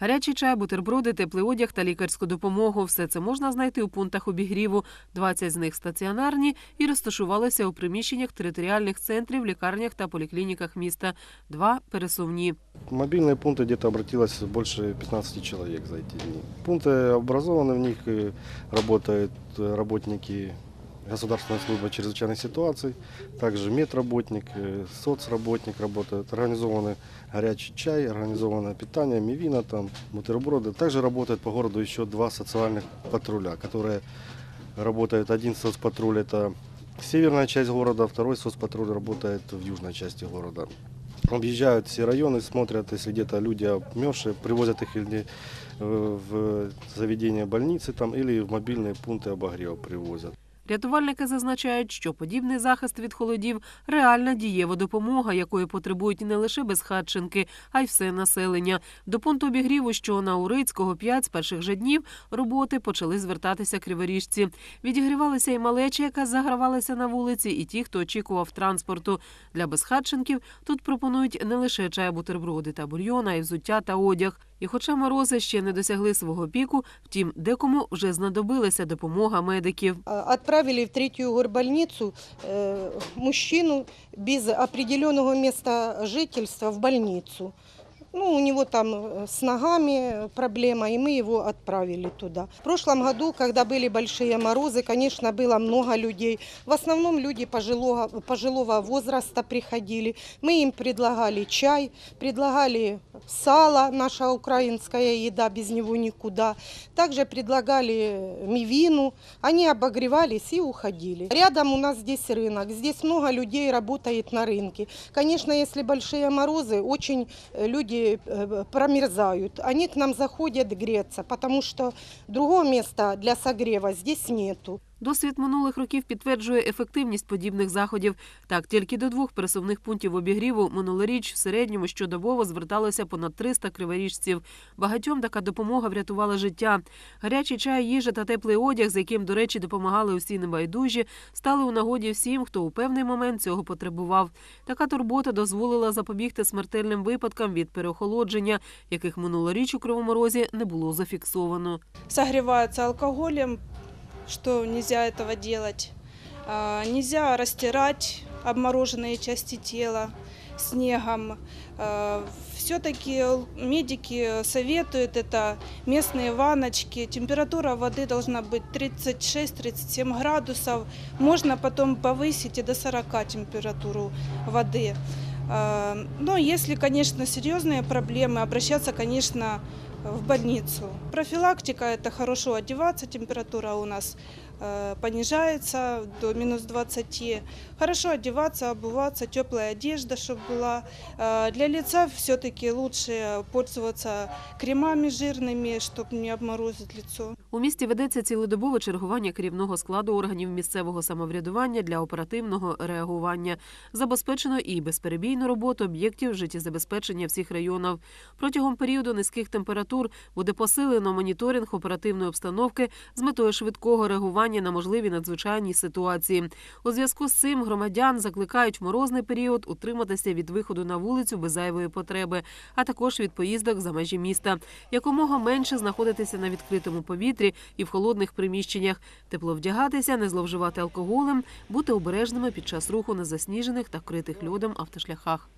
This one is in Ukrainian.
Гарячий чай, бутерброди, теплий одяг та лікарську допомогу. Все це можна знайти у пунктах обігріву. 20 з них стаціонарні і розташувалися у приміщеннях територіальних центрів, лікарнях та поліклініках міста. Два пересувні. В Мобильные пункты где-то обратилось больше 15 человек за эти дни. Пункты образованы, в них э, работают э, работники Государственной службы чрезвычайных ситуаций, также медработник, э, соцработник работает, организованы горячий чай, организовано питание, мивина, там, бутерброды. Также работает по городу еще два социальных патруля, которые работают. Один соцпатруль это северная часть города, второй соцпатруль работает в южной части города. Объезжают все районы, смотрят, если где-то люди обмерзшие, привозят их или э, в заведение больницы там, или в мобильные пункты обогрева привозят. Рятувальники зазначають, що подібний захист від холодів реальна дієва допомога, якої потребують не лише безхатченки, а й все населення. До пункту обігріву, що на Урицького 5 з перших же днів роботи почали звертатися криворіжці. Відігрівалися і малечі, яка загравалася на вулиці, і ті, хто очікував транспорту. Для безхатченків тут пропонують не лише чай, бутерброди та бульйон, а й взуття та одяг. І хоча морози ще не досягли свого піку, втім, декому вже знадобилася допомога медиків. А, Отправили в третью горбольницу э, мужчину без определенного места жительства в больницу. Ну, у него там э, с ногами проблема, и мы его отправили туда. В прошлом году, когда были большие морозы, конечно, было много людей. В основном люди пожилого, пожилого возраста приходили. Мы им предлагали чай, предлагали сало, наша украинская еда, без него никуда. Также предлагали мивину. Они обогревались и уходили. Рядом у нас здесь рынок. Здесь много людей работает на рынке. Конечно, если большие морозы, очень э, люди э, промерзают. Они к нам заходят греться, потому что другого места для согрева здесь нету. Досвід минулих років підтверджує ефективність подібних заходів. Так, тільки до двох пересувних пунктів обігріву минулоріч в середньому щодобово зверталося понад 300 криворіжців. Багатьом така допомога врятувала життя. Гарячий чай, їжа та теплий одяг, з яким, до речі, допомагали усі небайдужі, стали у нагоді всім, хто у певний момент цього потребував. Така турбота дозволила запобігти смертельним випадкам від переохолодження, яких минулоріч у Кривому Розі не було зафіксовано. согреваются алкоголем, что нельзя этого делать. А, Нельзя растирать обмороженные части тела снегом. Все-таки медики советуют это местные ванночки. Температура воды должна быть 36-37 градусов. Можно потом повысить и до 40 температуру воды. А, Но если, конечно, серьезные проблемы, обращаться, конечно, в больницу. Профилактика – это хорошо одеваться, температура у нас э, понижается до минус 20. Хорошо одеваться, обуваться, теплая одежда, чтобы была. Э, Для лица все-таки лучше пользоваться кремами жирными, чтобы не обморозить лицо. У місті ведеться цілодобове чергування керівного складу органів місцевого самоврядування для оперативного реагування. Забезпечено і безперебійну роботу об'єктів життєзабезпечення всіх районів. Протягом періоду низьких температур буде посилено моніторинг оперативної обстановки з метою швидкого реагування на можливі надзвичайні ситуації. У зв'язку з цим громадян закликають в морозний період утриматися від виходу на вулицю без зайвої потреби, а також від поїздок за межі міста. Якомога менше знаходитися на відкритому повітрі і в холодних приміщеннях, тепло вдягатися, не зловживати алкоголем, бути обережними під час руху на засніжених та вкритих льодом автошляхах.